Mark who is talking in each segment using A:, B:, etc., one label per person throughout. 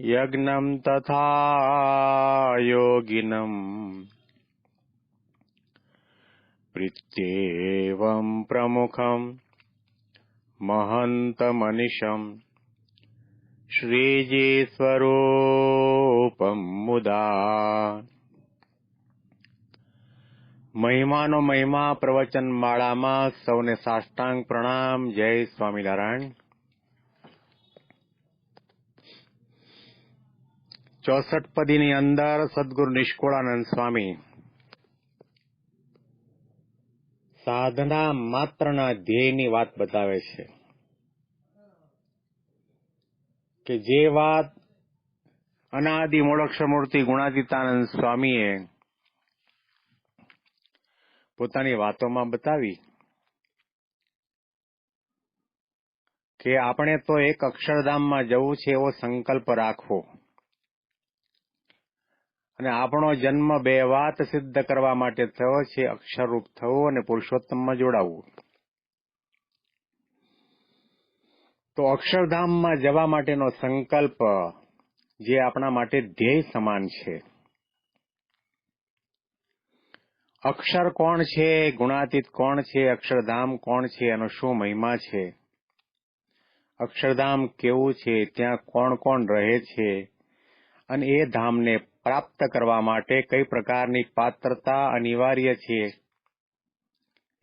A: यज्ञम् तथा योगिनम् प्रीत्येवम् प्रमुखम् महन्तमनिशम् શ્રીજી મુદા મહિમાનો મહિમા પ્રવચન માળામાં સૌને સાષ્ટાંગ પ્રણામ જય સ્વામિનારાયણ ચોસઠ પદીની અંદર સદગુરુ નિષ્કુળાનંદ સ્વામી સાધના માત્રના ધ્યેયની વાત બતાવે છે કે જે વાત અનાદિ મૂળક્ષમૂર્તિ ગુણાતીતાનંદ સ્વામીએ પોતાની વાતોમાં બતાવી કે આપણે તો એક અક્ષરધામમાં જવું છે એવો સંકલ્પ રાખવો. અને આપણો જન્મ બે વાત સિદ્ધ કરવા માટે થયો છે, અક્ષરરૂપ થવું અને પુરુષોત્તમમાં જોડાવવું. તો અક્ષરધામમાં જવા માટેનો સંકલ્પ જે આપણા માટે ધ્યેય સમાન છે. અક્ષર કોણ છે, ગુણાતીત કોણ છે, અક્ષરધામ કોણ છે, એનો શું મહિમા છે? અક્ષરધામ કેવું છે, ત્યાં કોણ કોણ રહે છે? અને એ ધામને પ્રાપ્ત કરવા માટે કઈ પ્રકારની પાત્રતા અનિવાર્ય છે?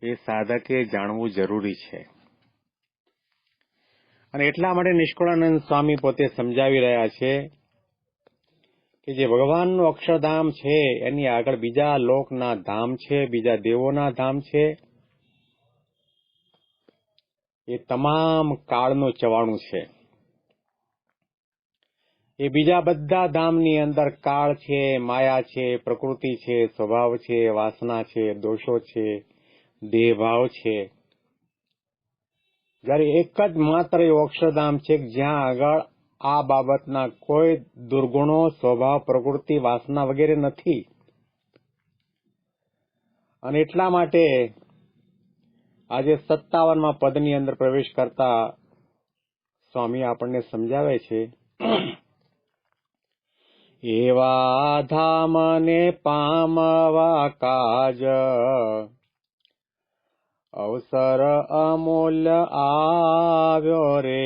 A: એ સાધકે જાણવું જરૂરી છે. અને એટલા માટે નિષ્કુળાનંદ સ્વામી પોતે સમજાવી રહ્યા છે કે જે ભગવાનનું અક્ષરધામ છે, એની આગળ બીજા લોકના ધામ છે, બીજા દેવોના ધામ છે, એ તમામ કાળનું ચવાણું છે. એ બીજા બધા ધામની અંદર કાળ છે, માયા છે, પ્રકૃતિ છે, સ્વભાવ છે, વાસના છે, દોષો છે, દેહભાવ છે. જ્યારે એક જ માત્ર એ અક્ષરધામ છે જ્યાં આગળ આ બાબતના કોઈ દુર્ગુણો, સ્વભાવ, પ્રકૃતિ, વાસના વગેરે નથી. અને એટલા માટે આજે સત્તાવનમાં પદની અંદર પ્રવેશ કરતા સ્વામી આપણને સમજાવે છે એવા ધામને પામવા કાજ અવસર અમૂલ્ય આવ્યો રે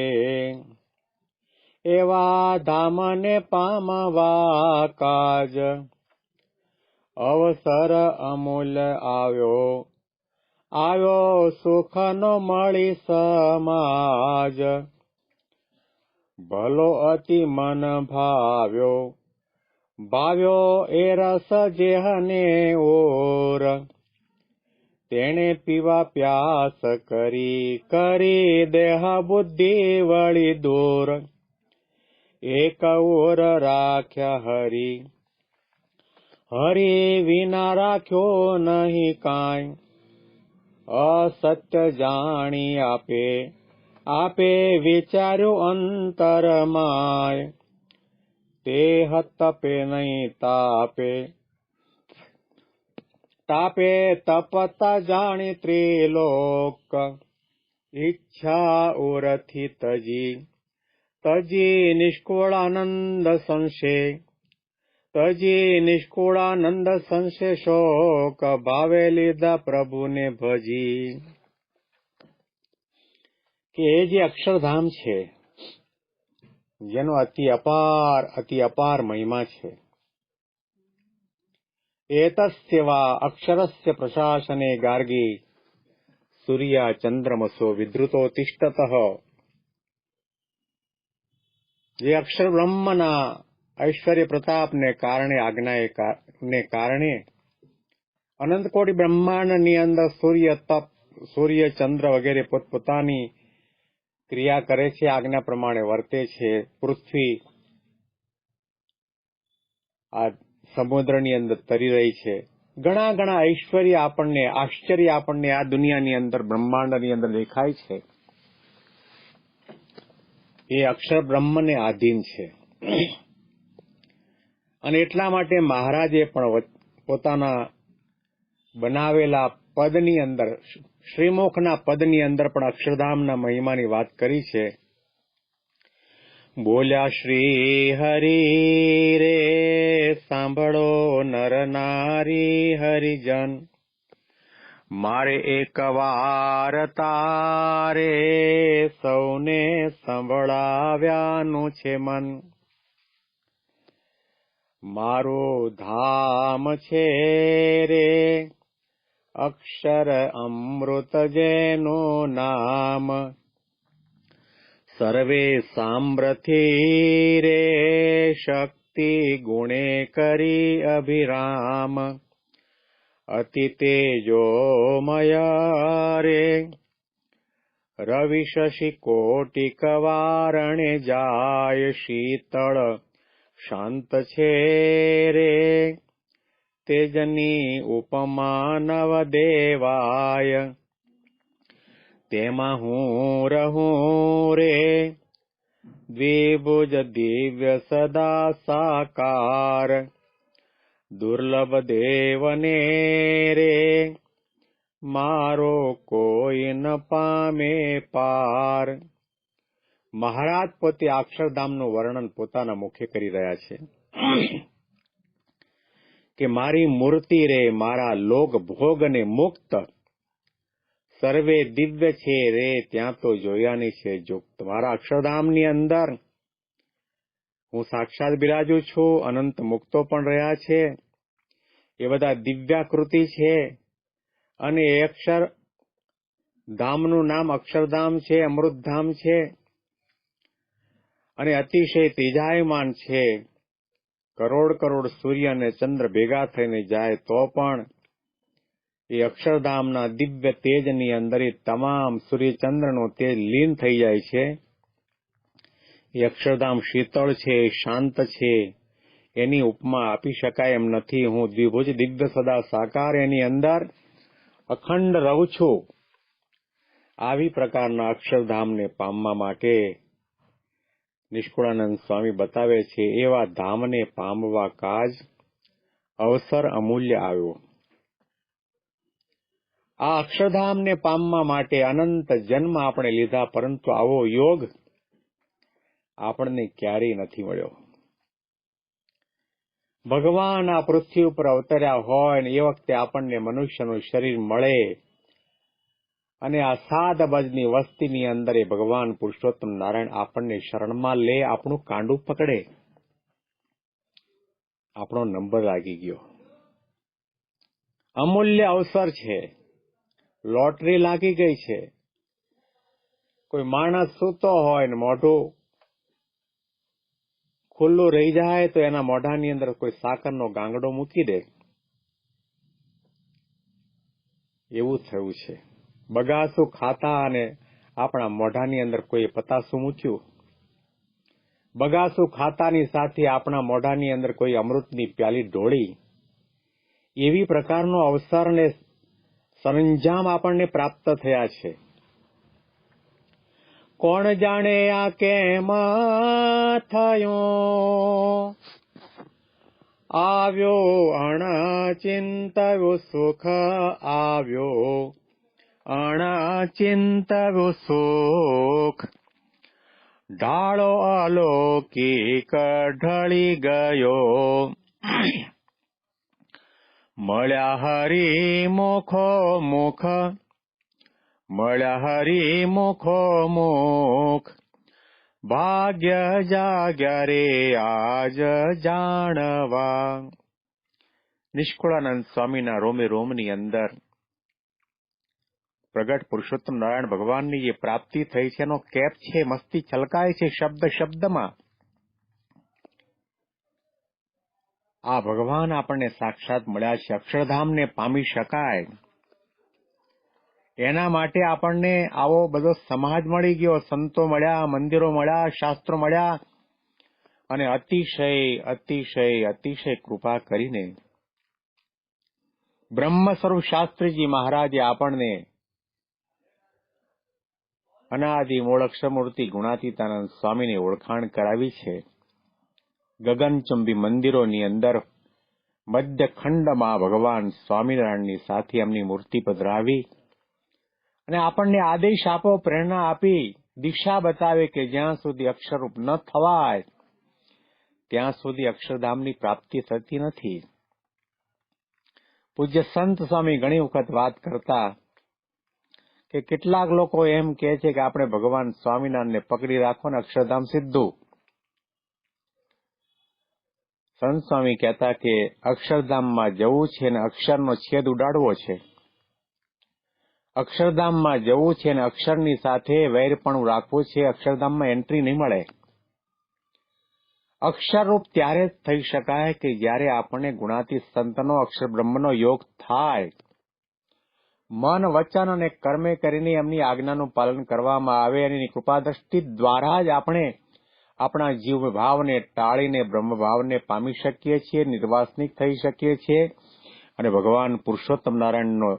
A: એવા ધામને પામવા કાજ અવસર અમૂલ્ય આવ્યો આવ્યો સુખનો મળી સમાજ ભલો અતિ મન ભાવ્યો ભાવ્યો એ રસ જેહને ઓર. તેણે પીવા પ્યાસ કરી કરી દેહ બુદ્ધિ વળી દૂર. એક ઓર રાખ્યા હરી. હરી વિના રાખ્યો નહીં કાંઈ. અસત્ય જાણી આપે આપે વિચાર્યું અંતરમાય તે તપે નહીં તાપે તાપે તપતા જાણી ત્રિલોક ઈચ્છા ઉરથી તજી તજી નિષ્કુળાનંદ સંશે તજી નિષ્કુળાનંદ સંશે શોક ભાવે લીધા પ્રભુને ભજી કે જે અક્ષરધામ છે જેનો અતિ અપાર અતિ અપાર મહિમા છે. એતસ્યવા અક્ષરસ્ય પ્રશાસને ગાર્ગી, સૂર્ય ચંદ્રમસો વિદ્રુતો તિષ્ઠત જે અક્ષર બ્રહ્મના ઐશ્વર્ય પ્રતાપને કારણે આજ્ઞાએ ને કારણે અનંતકોટી બ્રહ્માંડની અંદર સૂર્ય તપ, સૂર્ય ચંદ્ર વગેરે પોતપોતાની ક્રિયા કરે છે, આજ્ઞા પ્રમાણે વર્તે છે. પૃથ્વી આ સમુદ્રની અંદર તરી રહી છે. ઘણા ઘણા ઐશ્વર્ય આપણને, આશ્ચર્ય આપણને આ દુનિયાની અંદર, બ્રહ્માંડની અંદર દેખાય છે. એ અક્ષર બ્રહ્મને આધીન છે. અને એટલા માટે મહારાજે પણ પોતાના બનાવેલા પદની અંદર, શ્રીમુખના પદની અંદર પણ અક્ષરધામના મહિમાની વાત કરી છે. બોલ્યા શ્રી હરિ રે, સાંભળો નર નારી હરિજન. મારે એક વાર તારે સૌને સંભળાવ્યાનું છે મન. મારું ધામ છે રે અક્ષર અમૃત જેનું નામ સર્વે સામ્રથી રે શક્તિ ગુણે કરી અભિરામ અતિ તેજોમય રે રવિ શશી કોટિક વારણે જાય શીતળ શાંત છે રે તેજની ઉપમા નવ દેવાય તેમાં હું રહું રે દ્વિભુજ દિવ્ય સદા સાકાર દુર્લભ દેવને રે મારો કોઈ ન પામે પાર મહારાજ પોતે અક્ષરધામનું વર્ણન પોતાના મુખે કરી રહ્યા છે. કે મારી મૂર્તિ રે, મારા લોક ભોગ ને મુક્ત. સર્વે દિવ્ય છે રે, ત્યાં તો જોયાની છે જોક્ત મારા અક્ષરધામની અંદર હું સાક્ષાત બિરાજું છું, અનંત મુક્તો પણ રહ્યા છે. એ બધા દિવ્યાકૃતિ છે અને એ અક્ષર ધામનું નામ અક્ષરધામ છે, અમૃતધામ છે અને અતિશય તેજાયમાન છે. કરોડ કરોડ સૂર્ય અને ચંદ્ર ભેગા થઈને જાય તો પણ એ અક્ષરધામના દિવ્ય તેજની અંદર એ તમામ સૂર્યચંદ્રનો તેજ લીન થઈ જાય છે. એ અક્ષરધામ શીતળ છે, શાંત છે. એની ઉપમા આપી શકાય એમ નથી. હું દ્વિભુજ દિવ્ય સદા સાકાર એની અંદર અખંડ રહું છું. આવી પ્રકારના અક્ષરધામને પામવા માટે નિષ્કુળાનંદ સ્વામી બતાવે છે, એવા ધામને પામવા કાજ અવસર અમૂલ્ય આવ્યો. આ અક્ષરધામને પામવા માટે અનંત જન્મ આપણે લીધા, પરંતુ આવો યોગ આપણને ક્યારેય નથી મળ્યો. ભગવાન આ પૃથ્વી ઉપર અવતર્યા હોય ને એ વખતે આપણને મનુષ્યનું શરીર મળે અને આ સાત અબજની વસ્તીની અંદર એ ભગવાન પુરુષોત્તમ નારાયણ આપણને શરણમાં લે, આપણું કાંડું પકડે. આપણો નંબર લાગી ગયો. અમૂલ્ય અવસર છે. લોટરી લાગી ગઈ છે. કોઈ માણસ સૂતો હોય ને મોઢું ખુલ્લું રહી જાય તો એના મોઢાની અંદર કોઈ સાકરનો ગાંગડો મૂકી દે. એવું થયું છે. બગાસું ખાતા અને આપણા મોઢાની અંદર કોઈ પતાસું મૂક્યું? બગાસું ખાતાની સાથે આપણા મોઢાની અંદર કોઈ અમૃતની પ્યાલી ઢોળી? એવી પ્રકારનો અવસર ને સરંજામ આપણને પ્રાપ્ત થયા છે. કોણ જાણે આ કેમ થયો? આવ્યો અણ ચિંતવ્યો સુખ આવ્યો. અણચિંતવ્યો સુખ ઢાળો અલૌકિક ઢળી ગયો મળ્યા હરી મુખો મુખ મળ્યા હરી મુખો મુખ ભાગ્ય જાગ્યા રે આજ જાણવા નિષ્કુળાનંદ સ્વામીના રોમે રોમની અંદર પ્રગટ પુરુષોત્તમ નારાયણ ભગવાનની જે પ્રાપ્તિ થઈ છે, એનો કેપ છે, મસ્તી છલકાય છે શબ્દ શબ્દમાં. આ ભગવાન આપણને સાક્ષાત મળ્યા છે, અક્ષરધામને પામી શકાય. એના માટે આપણને આવો બધો સમાજ મળી ગયો, સંતો મળ્યા, મંદિરો મળ્યા, શાસ્ત્રો મળ્યા, અને અતિશય અતિશય અતિશય કૃપા કરીને બ્રહ્મ સ્વરૂપ શાસ્ત્રીજી મહારાજે આપણને અનાદિ મૂળ અક્ષરમૂર્તિ ગુણાતીતાનંદ સ્વામીની ઓળખાણ કરાવી છે. ગગનચુંબી મંદિરોની અંદર મધ્ય ખંડમાં ભગવાન સ્વામિનારાયણની સાથે એમની મૂર્તિ પધરાવી અને આપણને આદેશ આપો, પ્રેરણા આપી દિશા બતાવે કે જ્યાં સુધી અક્ષરરૂપ ન થવાય, ત્યાં સુધી અક્ષરધામની પ્રાપ્તિ થતી નથી. પૂજ્ય સંત સ્વામી ઘણી વખત વાત કરતા કે કેટલાક લોકો એમ કે છે કે આપણે ભગવાન સ્વામિનારાયણને પકડી રાખો ને અક્ષરધામ સીધું. સંત સ્વામી કહેતા કે અક્ષરધામમાં જવું છે અને અક્ષરનો છેદ ઉડાડવો છે. અક્ષરધામમાં જવું છે અને અક્ષરની સાથે વૈરપણું રાખવું છે, અક્ષરધામમાં એન્ટ્રી નહીં મળે. અક્ષરરૂપ ત્યારે જ થઈ શકાય કે જ્યારે આપણને ગુણાતી સંતનો અક્ષર બ્રહ્મનો યોગ થાય. મન વચન અને કર્મે કરીને એમની આજ્ઞાનું પાલન કરવામાં આવે અને એની કૃપા દ્રષ્ટિ દ્વારા જ આપણે આપણા જીવ ભાવને ટાળીને બ્રહ્મભાવને પામી શકીએ છીએ, નિર્વાસનિક થઈ શકીએ છીએ અને ભગવાન પુરુષોત્તમ નારાયણનો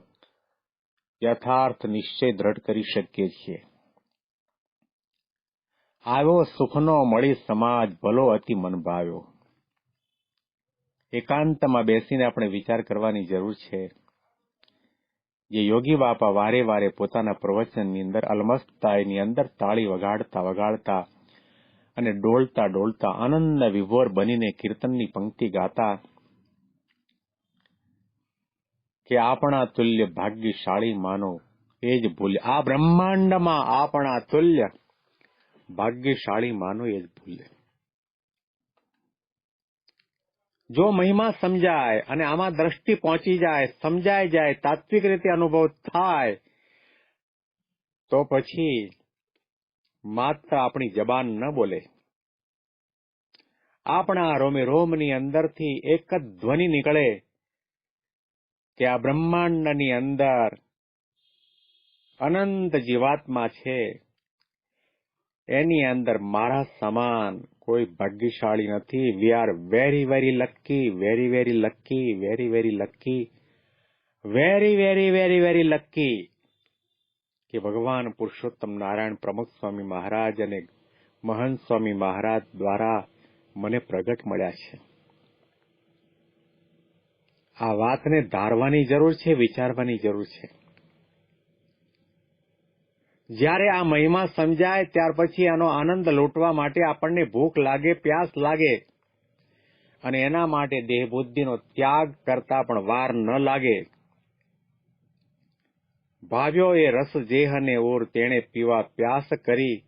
A: યથાર્થ નિશ્ચય દ્રઢ કરી શકીએ છીએ. આવ્યો સુખનો મળી સમાજ ભલો અતિ મન ભાવ્યો એકાંતમાં બેસીને આપણે વિચાર કરવાની જરૂર છે. જે યોગી બાપા વારે વારે પોતાના પ્રવચનની અંદર અલમસ્તાયની અંદર તાળી વગાડતા વગાડતા અને ડોલતા ડોલતા આનંદ વિભોર બનીને કીર્તનની પંક્તિ ગાતા કે આપણા તુલ્ય ભાગ્યશાળી માનો, એ જ ભૂલ્ય. આ બ્રહ્માંડમાં આપણા તુલ્ય ભાગ્યશાળી માનો, એ જ ભૂલ્ય. જો મહિમા સમજાય અને આમાં દ્રષ્ટિ પહોંચી જાય સમજાય જાય, તાત્વિક રીતે અનુભવ થાય, તો પછી માત્ર આપણી જબાન ન બોલે. આપણા રોમે રોમની અંદરથી એક જ ધ્વનિ નીકળે કે આ બ્રહ્માંડની અંદર અનંત જીવાત્મા છે. એની અંદર મારા સમાન કોઈ ભાગ્યશાળી નથી. We are very very lucky very very lucky very very lucky very very very very lucky કે ભગવાન પુરુષોત્તમ નારાયણ પ્રમુખ સ્વામી મહારાજ અને મહંત સ્વામી મહારાજ દ્વારા મને પ્રગટ મળ્યા છે. આ વાતને ધારવાની જરૂર છે, વિચારવાની જરૂર છે. જ્યારે આ મહિમા સમજાય, ત્યાર પછી આનો આનંદ લૂંટવા માટે આપણને ભૂખ લાગે, પ્યાસ લાગે. અને એના માટે દેહ બુદ્ધિનો ત્યાગ કરતા પણ વાર ન લાગે. ભાવ્યો એ રસ જેહને ઓર તેણે પીવા પ્યાસ કરી.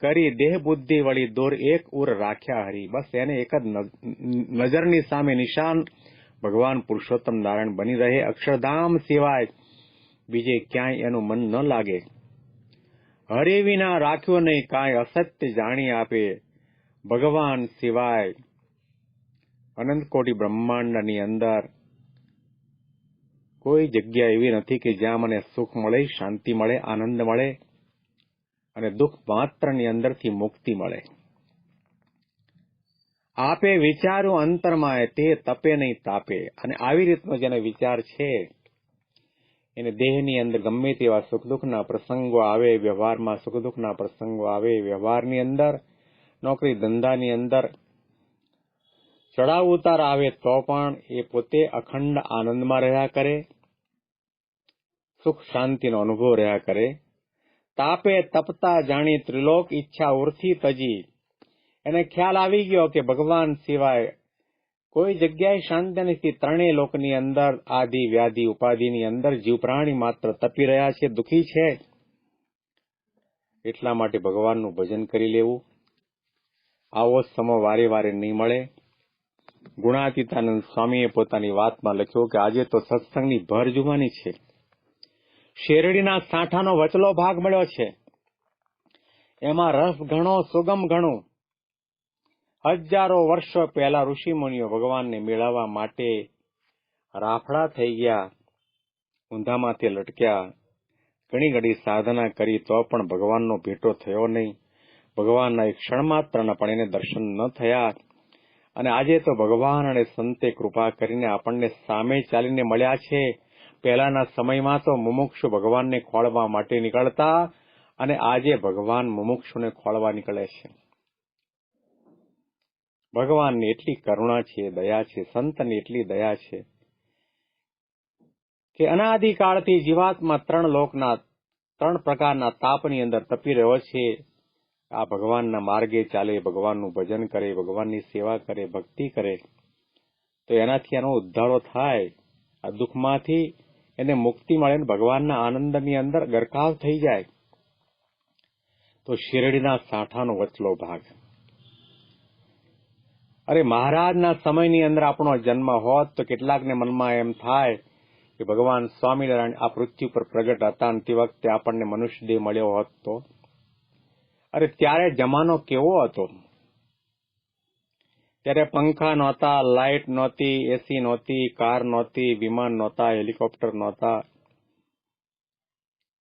A: કરી દેહ બુદ્ધિ વળી દોર એક ઉર રાખ્યા હરી. બસ એને એક જ નજરની સામે નિશાન. ભગવાન પુરુષોત્તમ નારાયણ બની રહે અક્ષરધામ સિવાય. બીજે ક્યાંય એનું મન ન લાગે. હરે વિના રાખ્યો નહીં કાંઈ અસત્ય જાણી આપે. ભગવાન સિવાય અનંત કોટી બ્રહ્માંડની અંદર કોઈ જગ્યા એવી નથી કે જ્યાં મને સુખ મળે, શાંતિ મળે, આનંદ મળે અને દુઃખ માત્રની અંદરથી મુક્તિ મળે. આપે વિચારું અંતરમાં તે તપે નહીં તાપે. અને આવી રીતનો જેને વિચાર છે એને દેહની અંદર ગમે તેવા સુખ દુઃખના પ્રસંગો આવે, વ્યવહારમાં સુખ દુઃખના પ્રસંગો આવે, વ્યવહારની અંદર, નોકરી ધંધાની અંદર ચડાવ ઉતાર આવે તો પણ એ પોતે અખંડ આનંદમાં રહ્યા કરે, સુખ શાંતિનો અનુભવ રહ્યા કરે. તાપે તપતા જાણી ત્રિલોક ઈચ્છા ઉર્થી તજી. એને ખ્યાલ આવી ગયો કે ભગવાન સિવાય કોઈ જગ્યાએ શાંતિ નથી. ત્રણેય લોકની અંદર, આદિ, વ્યાધિ, ઉપાધિની અંદર જીવ પ્રાણી માત્ર તપી રહ્યા છે, દુખી છે. એટલા માટે ભગવાનનું ભજન કરી લેવું. આવો સમય વારે વારે નહીં મળે. ગુણાતીતાનંદ સ્વામીએ પોતાની વાતમાં લખ્યું કે આજે તો સત્સંગની ભર જુવાની છે. શેરડીના સાંઠાનો વચલો ભાગ મળ્યો છે. એમાં રસ ઘણો, સુગમ ઘણું. હજારો વર્ષો પહેલા ઋષિમુનિઓ ભગવાનને મેળવવા માટે રાફડા થઈ ગયા, ઊંધામાંથી લટક્યા. ઘણી ઘણી સાધના કરી તો પણ ભગવાનનો ભેટો થયો નહીં. ભગવાનના એક ક્ષણ માત્રના પણ એને દર્શન ન થયા. અને આજે તો ભગવાન અને સંતે કૃપા કરીને આપણને સામે ચાલીને મળ્યા છે. પહેલાના સમયમાં તો મુમુક્ષુ ભગવાનને ખોળવા માટે નીકળતા અને આજે ભગવાન મુમુક્ષુને ખોળવા નીકળે છે. ભગવાનની એટલી કરુણા છે, દયા છે, સંતની એટલી દયા છે કે અનાદિકાળથી જીવાત્મા ત્રણ લોકના, ત્રણ પ્રકારના તાપની અંદર તપી રહ્યો છે. આ ભગવાનના માર્ગે ચાલે, ભગવાનનું ભજન કરે, ભગવાનની સેવા કરે, ભક્તિ કરે, તો એનાથી એનો ઉદ્ધારો થાય. આ દુઃખમાંથી એને મુક્તિ મળે ને ભગવાનના આનંદની અંદર ગરકાવ થઈ જાય. તો શિરડીના સાંઠાનો વચલો ભાગ. અરે મહારાજના સમયની અંદર આપણો જન્મ હોત તો કેટલાકને મનમાં એમ થાય કે ભગવાન સ્વામિનારાયણ આ પૃથ્વી પર પ્રગટ હતા તે વખતે આપણને મનુષ્ય દેહ મળ્યો હોત તો. અરે ત્યારે જમાનો કેવો હતો? ત્યારે પંખા નહોતા, લાઇટ નહોતી એસી નહોતી, કાર નહોતી, વિમાન નહોતા, હેલિકોપ્ટર નહોતા.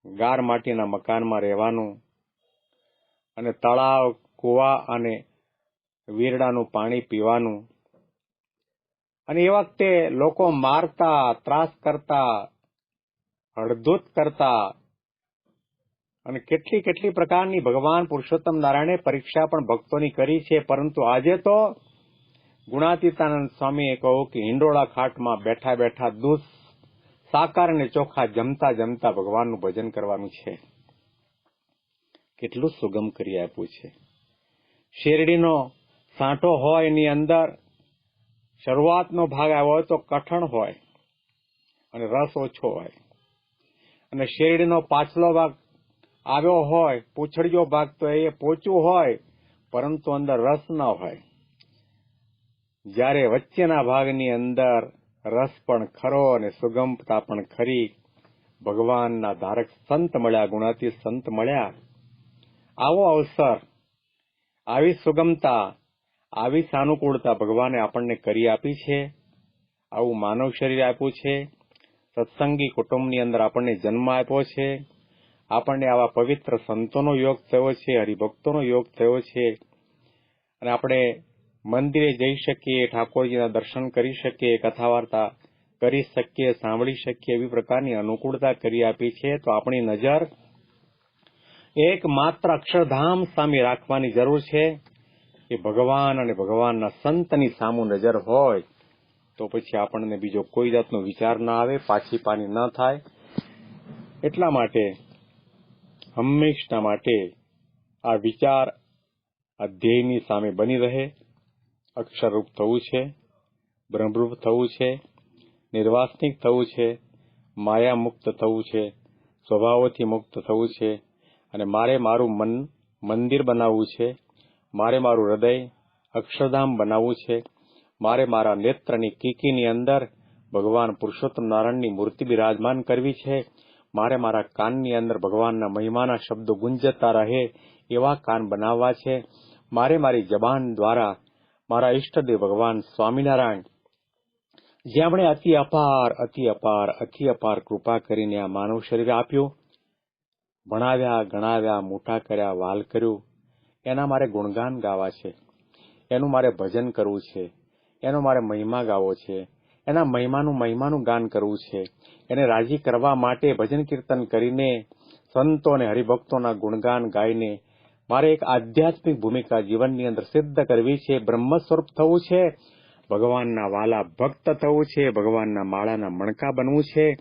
A: ગાર માટીના મકાનમાં રહેવાનું અને તળાવ, કુવા અને વીરડાનું પાણી પીવાનું. અને એ વખતે લોકો મારતા, ત્રાસ કરતા હળધૂત કરતા. અને કેટલી કેટલી પ્રકારની ભગવાન પુરુષોત્તમ નારાયણે પરીક્ષા પણ ભક્તોની કરી છે. પરંતુ આજે તો ગુણાતીતાનંદ સ્વામીએ કહ્યું કે હિંડોળા ખાટમાં બેઠા બેઠા દૂધ, સાકાર અને ચોખા જમતા જમતા ભગવાનનું ભજન કરવાનું છે. કેટલું સુગમ કરી આપ્યું છે. શેરડીનો સાંઠો હોય એની અંદર શરૂઆતનો ભાગ આવ્યો હોય તો કઠણ હોય અને રસ ઓછો હોય. અને શેરડીનો પાછલો ભાગ આવ્યો હોય, પૂછડીયો ભાગ તો એ પોચું હોય, પરંતુ અંદર રસ ન હોય. જ્યારે વચ્ચેના ભાગની અંદર રસ પણ ખરો અને સુગમતા પણ ખરી, ભગવાનના ધારક સંત મળ્યા ગુણાતી સંત મળ્યા. આવો અવસર, આવી સુગમતા આવી સાનુકૂળતા ભગવાને આપણને કરી આપી છે, આવું માનવ શરીર આપ્યું છે, સત્સંગી કુટુંબની અંદર આપણને જન્મ આપ્યો છે, આપણને આવા પવિત્ર સંતોનો યોગ થયો છે, હરિભક્તોનો યોગ થયો છે, અને આપણે મંદિરે જઈ શકીએ, ઠાકોરજીના દર્શન કરી શકીએ કથા વાર્તા કરી શકીએ, સાંભળી શકીએ, એવી પ્રકારની અનુકૂળતા કરી આપી છે, તો આપણી નજર એક માત્ર અક્ષરધામ સામે રાખવાની જરૂર છે. કે ભગવાન અને ભગવાનના સંતની સામુ નજર હોય, તો પછી આપણને બીજો કોઈ જાતનો વિચાર ના આવે, પાછી પાની ન થાય. એટલા માટે હંમેશના માટે આ વિચાર આ ધ્યેયની સામે બની રહે. અક્ષરરૂપ થવું છે, બ્રહ્મરૂપ થવું છે નિર્વાસનિક થવું છે માયા મુક્ત થવું છે, સ્વભાવોથી મુક્ત થવું છે, અને મારે મારું મન મંદિર બનાવવું છે. મારે મારું હૃદય અક્ષરધામ બનાવવું છે. મારે મારા નેત્રની કીકીની અંદર ભગવાન પુરુષોત્તમ નારાયણની મૂર્તિ બિરાજમાન કરવી છે. મારે મારા કાનની અંદર ભગવાનના મહિમાના શબ્દો ગુંજતા રહે એવા કાન બનાવવા છે. મારે મારી જબાન દ્વારા મારા ઈષ્ટદેવ ભગવાન સ્વામિનારાયણ જે આપણે અતિ અપાર અતિ અપાર અતિ અપાર કૃપા કરીને આ માનવ શરીર આપ્યું. ભણાવ્યા, ગણાવ્યા, મોટા કર્યા, વાલ કર્યું. એના મારે ગુણગાન ગાવા છે. એનું મારે ભજન કરવું છે. એનો મારે મહિમા ગાવો છે. એના મહિમાનું મહિમાનું ગાન કરવું છે. એને રાજી કરવા માટે ભજન કીર્તન કરીને સંતો અને હરિભક્તોના ગુણગાન ગાઈને મારે એક આધ્યાત્મિક ભૂમિકા જીવનની અંદર સિદ્ધ કરવી છે. બ્રહ્મ સ્વરૂપ થવું છે. ભગવાનના વાલા ભક્ત થવું છે. ભગવાનના માળાના મણકા બનવું છે.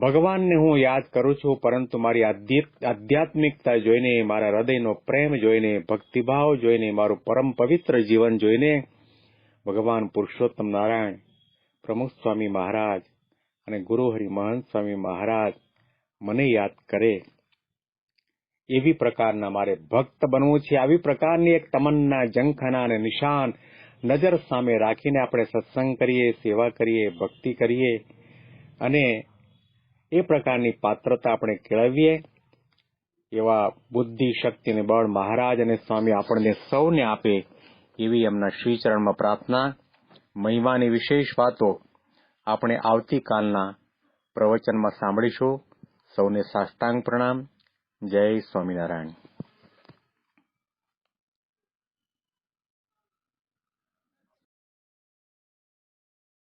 A: ભગવાનને હું યાદ કરું છું, પરંતુ મારી આધ્યાત્મિકતા જોઈને, મારા હૃદયનો પ્રેમ જોઈને, ભક્તિભાવ જોઈને, મારું પરમ પવિત્ર જીવન જોઈને ભગવાન પુરુષોત્તમ નારાયણ, પ્રમુખ સ્વામી મહારાજ અને ગુરુ હરિમહંત સ્વામી મહારાજ મને યાદ કરે. એવી પ્રકારના મારે ભક્ત બનવું છે. આવી પ્રકારની એક તમન્ના જંખના અને નિશાન નજર સામે રાખીને આપણે સત્સંગ કરીએ, સેવા કરીએ, ભક્તિ કરીએ અને એ પ્રકારની પાત્રતા આપણે કેળવીએ એવા બુદ્ધિ શક્તિને બળ મહારાજ અને સ્વામી આપણને સૌને આપે એવી એમના શ્રીચરણમાં પ્રાર્થના. મહિમાની વિશેષ વાતો આપણે આવતીકાલના પ્રવચનમાં સાંભળીશું. સૌને સાષ્ટાંગ પ્રણામ. જય સ્વામિનારાયણ.